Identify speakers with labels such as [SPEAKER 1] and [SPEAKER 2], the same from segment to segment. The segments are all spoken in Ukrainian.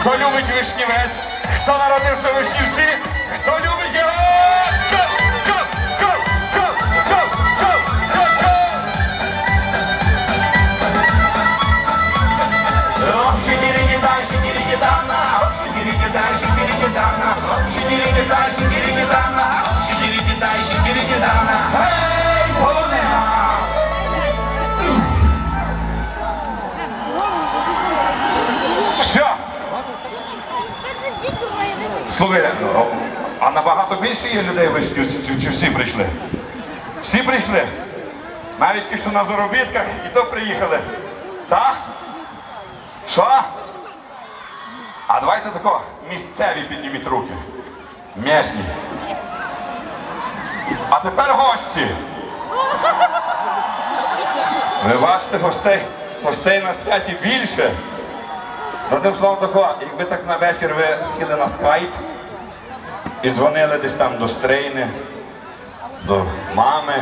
[SPEAKER 1] Хто любить вишнівець? Хто народився в вишнівці? Хто любить Ну, а набагато більше є людей чи всі прийшли? Всі прийшли? Навіть ті, що на заробітках, і то приїхали. Так? Що? А давайте тако, місцеві підніміть руки. М'ясні. А тепер гості. Ви бачите, гостей, гостей на святі більше. Одним словом тако, якби так на вечір ви сіли на скайп і дзвонили десь там до Стрийни, до мами,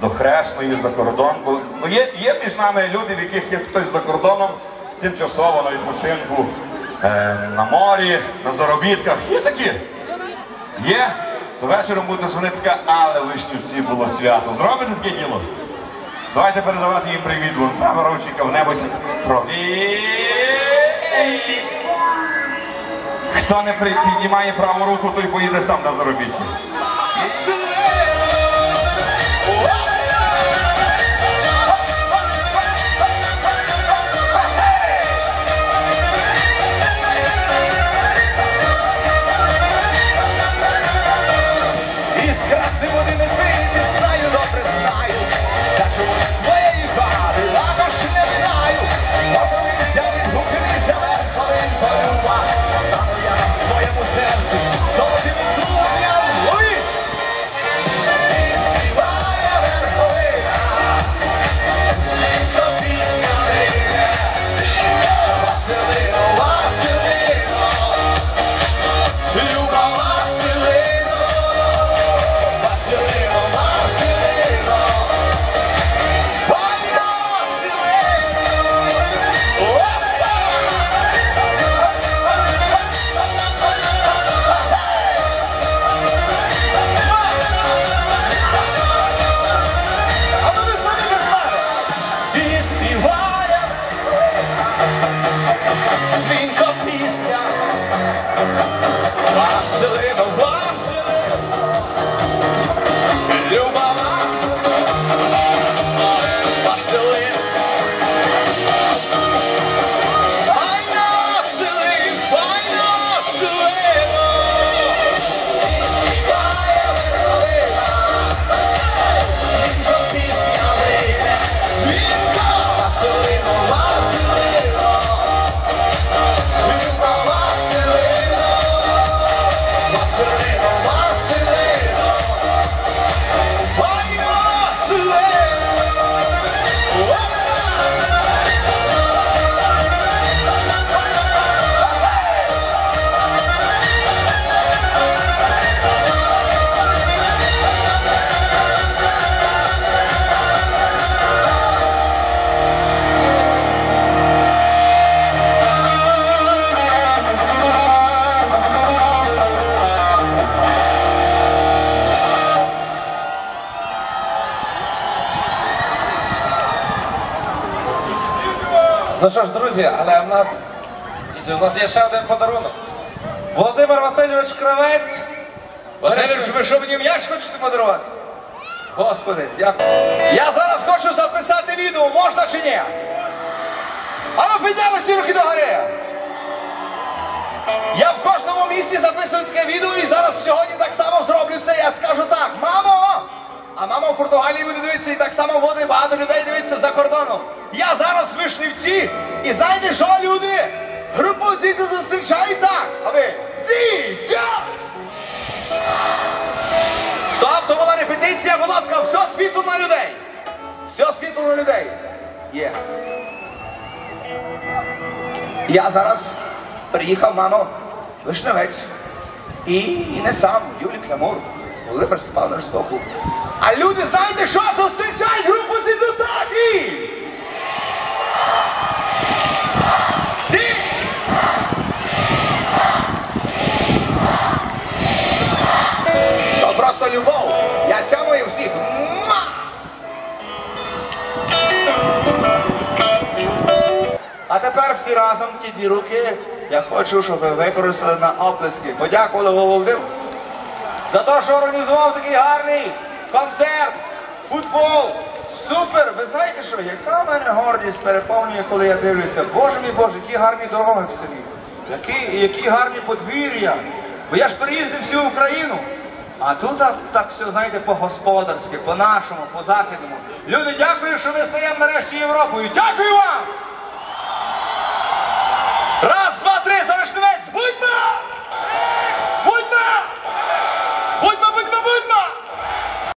[SPEAKER 1] до хресної за кордон. Бо ну, є, є між нами люди, в яких є хтось за кордоном тимчасово на відпочинку, е, на морі, на заробітках. Є такі? Є? То вечором будете дзвонити, сказати, але Вишнівці було свято. Зробите таке діло? Давайте передавати їм привіт, вон права ручка в небо. Про... Хто не піднімає праву руку, той поїде сам на заробітки.
[SPEAKER 2] Ну
[SPEAKER 3] що ж, друзі, але в нас, дійсно, у нас є ще один подарунок. Володимир Васильович Кравець.
[SPEAKER 2] Васильович, ви що мені м'яч хочете подарувати? Господи, дякую. Я зараз хочу записати відео, можна чи ні? А ну підняли всі руки до гори. Я в кожному місці записую таке відео і зараз сьогодні так само зроблю це. Я скажу так, мамо! А мама в Португалії буде дивитися і так само буде багато людей дивитися за кордоном. Я зараз в Вишнівці і знаєте що, люди? Групу «Зіця» зустрічають так. А ви «Зіця!» Стоп, то була репетиція, будь ласка, все світло на людей. Все світло на людей. Є. Я зараз приїхав, мамо, вишневець. І, не сам, Юлій Клямур, Володимир з Сокол. А люди, знаєте, що зустрічають групу зі Сім! То просто любов! Я цьому всіх. А тепер всі разом ті дві руки я хочу, щоб ви використали на оплески. Подякували Володимиру за те, що організував такий гарний концерт, футбол. Супер! Ви знаєте що? Яка в мене гордість переповнює, коли я дивлюся. Боже мій Боже, які гарні дороги в селі, які, які гарні подвір'я. Бо я ж переїздив всю Україну. А тут так, так все, знаєте, по-господарськи, по-нашому, по-західному. Люди, дякую, що ми стаємо нарешті Європою. Дякую вам! Раз,